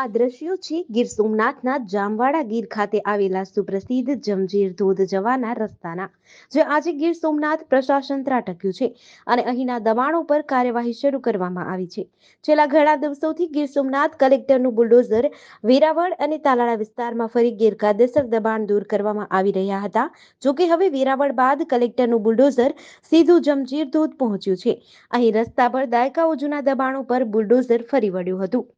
આ દ્રશ્યો છે ગીર સોમનાથના જામવાડા ગીર ખાતે આવેલા સુપ્રસિદ્ધ જમજીર ધોધ જવાના રસ્તાના, જે આજે ગીર સોમનાથ પ્રશાસન ત્રાટક્યું છે અને અહીંના દબાણો પર કાર્યવાહી શરૂ કરવામાં આવી છે. છેલ્લા ઘણા દિવસોથી ગીર સોમનાથ કલેક્ટરનું બુલડોઝર વેરાવળ અને તાલાળા વિસ્તારમાં ફરી ગેરકાયદેસર દબાણ દૂર કરવામાં આવી રહ્યા હતા. જોકે હવે વેરાવળ બાદ કલેક્ટરનું બુલડોઝર સીધું જમજીર ધોધ પહોંચ્યું છે. અહીં રસ્તા પર દાયકાઓ જૂના દબાણો પર બુલડોઝર ફરી વળ્યું હતું.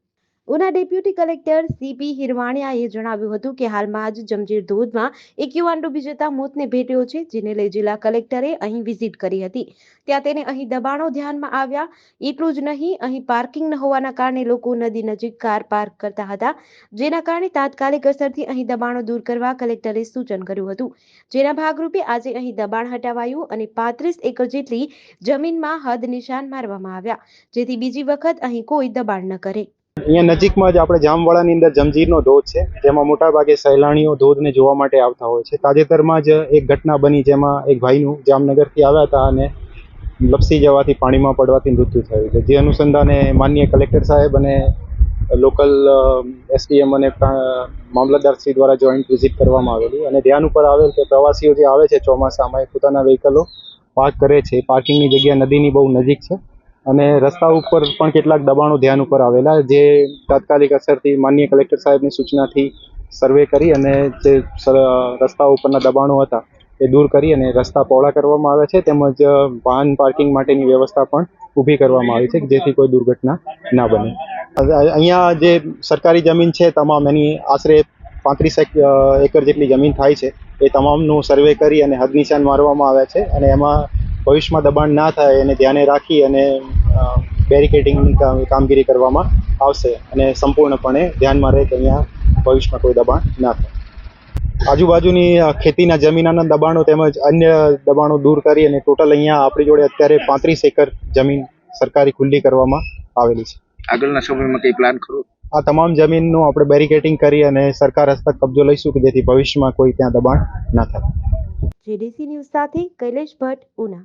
ઉના ડેપ્યુટી કલેક્ટર સીપી હિરવાણિયાએ જણાવ્યું હતું કે હાલમાં જ જમજીર ધોધમાં એક યુવાન ડૂબી જતા મોતને ભેટ્યો છે, જેને લઈ જિલ્લા કલેક્ટરે અહીં વિઝિટ કરી હતી. ત્યાં તેને અહીં દબાણો ધ્યાનમાં આવ્યા. એટલું જ નહીં, અહીં પાર્કિંગ ન હોવાના કારણે લોકો નદી નજીક કાર પાર્ક કરતા હતા, જેના કારણે તાત્કાલિક અસરથી અહીં દબાણો દૂર કરવા કલેક્ટરે સૂચન કર્યું હતું. જેના ભાગરૂપે આજે અહીં દબાણ હટાવાયું અને પાંત્રીસ એકર જેટલી જમીનમાં હદ નિશાન મારવામાં આવ્યા, જેથી બીજી વખત અહીં કોઈ દબાણ ન કરે. અહીંયા નજીકમાં જ આપણે જામવાડાની અંદર જમજીરનો ધોધ છે, જેમાં મોટાભાગે સહેલાણીઓ ધોધને જોવા માટે આવતા હોય છે. તાજેતરમાં જ એક ઘટના બની જેમાં એક ભાઈનું જામનગરથી આવ્યા હતા અને લપસી જવાથી પાણીમાં પડવાથી મૃત્યુ થયું છે. જે અનુસંધાને માનનીય કલેક્ટર સાહેબ અને લોકલ એસડીએમ અને મામલતદારશ્રી દ્વારા જોઈન્ટ વિઝિટ કરવામાં આવેલી. અને ધ્યાન ઉપર આવેલ કે પ્રવાસીઓ જે આવે છે ચોમાસામાં એ પોતાના વ્હીકલો પાર્ક કરે છે. પાર્કિંગની જગ્યા નદીની બહુ નજીક છે. અને રસ્તા ઉપર પણ કેટલાક દબાણો ધ્યાન ઉપર આવેલા, જે તાત્કાલિક અસરથી માનનીય કલેક્ટર સાહેબની સૂચનાથી સર્વે કરી અને જે રસ્તા ઉપરના દબાણો હતા એ દૂર કરી અને રસ્તા પહોળા કરવામાં આવે છે. તેમજ વાહન પાર્કિંગ માટેની વ્યવસ્થા પણ ઊભી કરવામાં આવી છે જેથી કોઈ દુર્ઘટના ના બને. અહીંયા જે સરકારી જમીન છે, તમામ એની આશરે પાંત્રીસ એકર જેટલી જમીન થાય છે, એ તમામનું સર્વે કરી અને હદ મારવામાં આવે છે અને એમાં ભવિષ્યમાં દબાણ ના થાય એને ધ્યાને રાખી અને બેરિકેડિંગની કામગીરી કરવામાં આવશે અને સંપૂર્ણપણે ધ્યાનમાં રહે કે અહીંયા ભવિષ્યમાં કોઈ દબાણ ના થાય. આજુબાજુની ખેતીના જમીનના દબાણો તેમજ અન્ય દબાણો દૂર કરી અને ટોટલ અહીંયા આપણી જોડે અત્યારે પાંત્રીસ એકર જમીન સરકારી ખુલ્લી કરવામાં આવેલી છે. આગળના સમયમાં કઈ પ્લાન ખરો? આ તમામ જમીનનું આપણે બેરિકેટિંગ કરી અને સરકાર હસ્તક કબજો લઈશું કે જેથી ભવિષ્યમાં કોઈ ત્યાં દબાણ ના થાય. જેડીસી ન્યૂઝ સાથે કૈલેશ ભટ્ટ ઉના